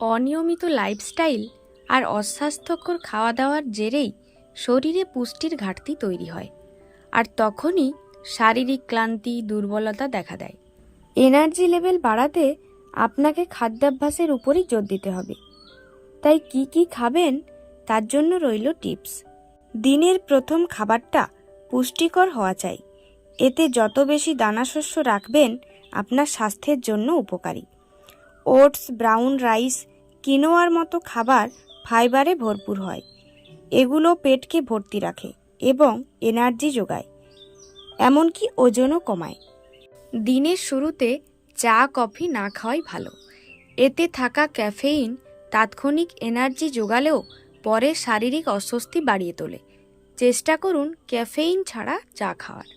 অনিয়মিত লাইফস্টাইল আর অস্বাস্থ্যকর খাওয়া দাওয়ার জেরেই শরীরে পুষ্টির ঘাটতি তৈরি হয়। আর তখনই শারীরিক ক্লান্তি, দুর্বলতা দেখা দেয়। এনার্জি লেভেল বাড়াতে আপনাকে খাদ্যাভ্যাসের উপরই জোর দিতে হবে। তাই কি কি খাবেন তার জন্য রইল টিপস। দিনের প্রথম খাবারটা পুষ্টিকর হওয়া চাই। এতে যত বেশি দানাশস্য রাখবেন, আপনার স্বাস্থ্যের জন্য উপকারী। ওটস, ব্রাউন রাইস, কিনোয়ার মতো খাবার ফাইবারে ভরপুর হয়। এগুলো পেটকে ভর্তি রাখে এবং এনার্জি যোগায়, এমনকি ওজনও কমায়। দিনের শুরুতে চা, কফি না খাওয়াই ভালো। এতে থাকা ক্যাফেইন তাৎক্ষণিক এনার্জি যোগালেও পরে শারীরিক অস্বস্তি বাড়িয়ে তোলে। চেষ্টা করুন ক্যাফেইন ছাড়া চা খাওয়ার।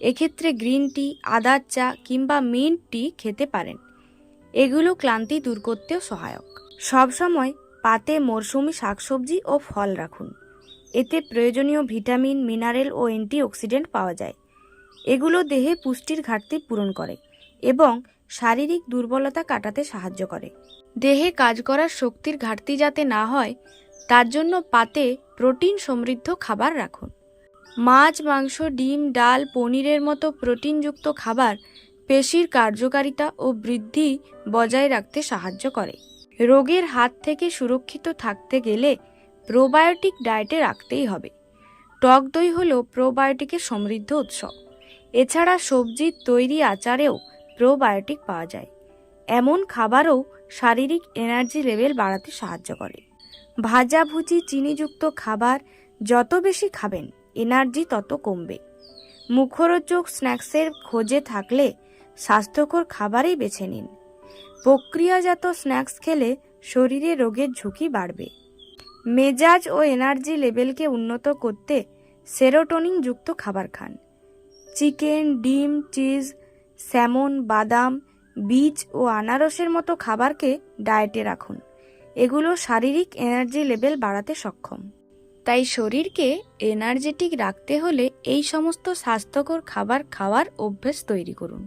এক্ষেত্রে গ্রিন টি, আদার চা কিংবা মিন্ট টি খেতে পারেন। এগুলো ক্লান্তি দূর করতেও সহায়ক। সবসময় পাতে মরশুমি শাকসবজি ও ফল রাখুন। এতে প্রয়োজনীয় ভিটামিন, মিনারেল ও অ্যান্টিঅক্সিডেন্ট পাওয়া যায়। এগুলো দেহে পুষ্টির ঘাটতি পূরণ করে এবং শারীরিক দুর্বলতা কাটাতে সাহায্য করে। দেহে কাজ করার শক্তির ঘাটতি যাতে না হয়, তার জন্য পাতে প্রোটিন সমৃদ্ধ খাবার রাখুন। মাছ, মাংস, ডিম, ডাল, পনিরের মতো প্রোটিনযুক্ত খাবার পেশির কার্যকারিতা ও বৃদ্ধি বজায় রাখতে সাহায্য করে। রোগের হাত থেকে সুরক্ষিত থাকতে গেলে প্রোবায়োটিক ডায়েটে রাখতেই হবে। টক দই হল প্রোবায়োটিকের সমৃদ্ধ উৎস। এছাড়া সবজির তৈরি আচারেও প্রোবায়োটিক পাওয়া যায়। এমন খাবারও শারীরিক এনার্জি লেভেল বাড়াতে সাহায্য করে। ভাজাভুজি চিনিযুক্ত খাবার যত বেশি খাবেন, এনার্জি তত কমবে। মুখরোচক স্ন্যাক্সের খোঁজে থাকলে স্বাস্থ্যকর খাবারই বেছে নিন। প্রক্রিয়াজাত স্ন্যাক্স খেলে শরীরে রোগের ঝুঁকি বাড়বে। মেজাজ ও এনার্জি লেভেলকে উন্নত করতে সেরোটোনিন যুক্ত খাবার খান। চিকেন, ডিম, চিজ, স্যামন, বাদাম, বীজ ও আনারসের মতো খাবারকে ডায়েটে রাখুন। এগুলো শারীরিক এনার্জি লেভেল বাড়াতে সক্ষম। তাই শরীরকে এনার্জেটিক রাখতে হলে এই সমস্ত স্বাস্থ্যকর খাবার খাওয়ার অভ্যেস তৈরি করুন।